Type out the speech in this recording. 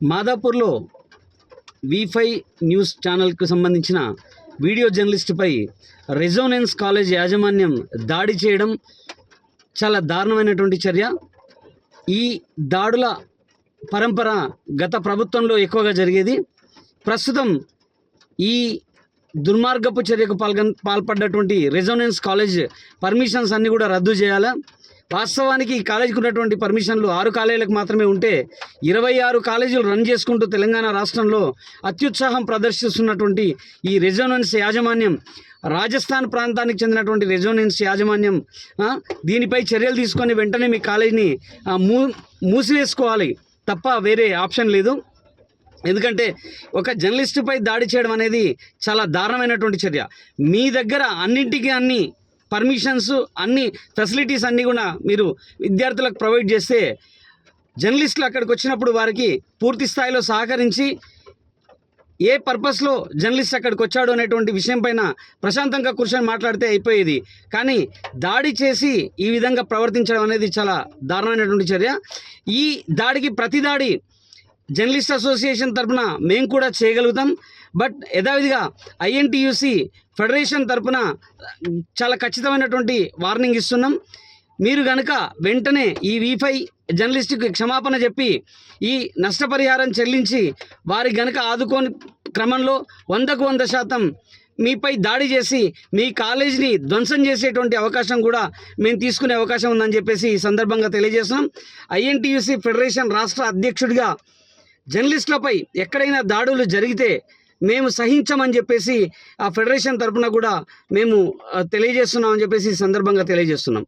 మాదాపూర్లో వీఫై news ఛానల్కు సంబంధించిన video జర్నలిస్టుపై Resonance college యాజమాన్యం దాడి చేయడం చాలా దారుణమైనటువంటి చర్య. ఈ దాడుల పరంపర గత ప్రభుత్వంలో ఎక్కువగా జరిగేది. ప్రస్తుతం ఈ దుర్మార్గపు చర్యకు పాల్గొ పాల్పడ్డటువంటి రెజోనెన్స్ కాలేజ్ పర్మిషన్స్ అన్నీ కూడా రద్దు చేయాలా? వాస్తవానికి ఈ కాలేజీకి ఉన్నటువంటి పర్మిషన్లు ఆరు కాలేజీలకు మాత్రమే ఉంటే ఇరవై ఆరు కాలేజీలు రన్ చేసుకుంటూ తెలంగాణ రాష్ట్రంలో అత్యుత్సాహం ప్రదర్శిస్తున్నటువంటి ఈ రెజోనెన్స్ యాజమాన్యం రాజస్థాన్ ప్రాంతానికి చెందినటువంటి రెజోనెన్స్ యాజమాన్యం దీనిపై చర్యలు తీసుకొని వెంటనే మీ కాలేజీని మూ మూసివేసుకోవాలి తప్ప వేరే ఆప్షన్ లేదు. ఎందుకంటే ఒక జర్నలిస్టుపై దాడి చేయడం అనేది చాలా దారుణమైనటువంటి చర్య. మీ దగ్గర అన్నింటికీ అన్ని పర్మిషన్స్ అన్ని ఫెసిలిటీస్ అన్నీ కూడా మీరు విద్యార్థులకు ప్రొవైడ్ చేస్తే జర్నలిస్టులు అక్కడికి వచ్చినప్పుడు వారికి పూర్తి స్థాయిలో సహకరించి ఏ పర్పస్లో జర్నలిస్ట్ అక్కడికి వచ్చాడు అనేటువంటి విషయం పైన ప్రశాంతంగా కూర్చొని మాట్లాడితే అయిపోయేది. కానీ దాడి చేసి ఈ విధంగా ప్రవర్తించడం అనేది చాలా దారుణమైనటువంటి చర్య. ఈ దాడికి ప్రతి దాడి జర్నలిస్ట్ అసోసియేషన్ తరపున మేము కూడా చేయగలుగుతాం. బట్ యథావిధిగా ఐఎన్టీయూసి ఫెడరేషన్ తరపున చాలా ఖచ్చితమైనటువంటి వార్నింగ్ ఇస్తున్నాం. మీరు కనుక వెంటనే ఈ వీఫై జర్నలిస్ట్కి క్షమాపణ చెప్పి ఈ నష్టపరిహారం చెల్లించి వారి గనక ఆదుకోని క్రమంలో వందకు వంద శాతం మీపై దాడి చేసి మీ కాలేజీని ధ్వంసం చేసేటువంటి అవకాశం కూడా మేము తీసుకునే అవకాశం ఉందని చెప్పేసి ఈ సందర్భంగా తెలియజేస్తున్నాం. ఐఎన్టీయూసీ ఫెడరేషన్ రాష్ట్ర అధ్యక్షుడిగా జర్నలిస్టులపై ఎక్కడైనా దాడులు జరిగితే మేము సహించమని చెప్పేసి ఆ ఫెడరేషన్ తరఫున కూడా మేము తెలియజేస్తున్నామని చెప్పేసి ఈ సందర్భంగా తెలియజేస్తున్నాం.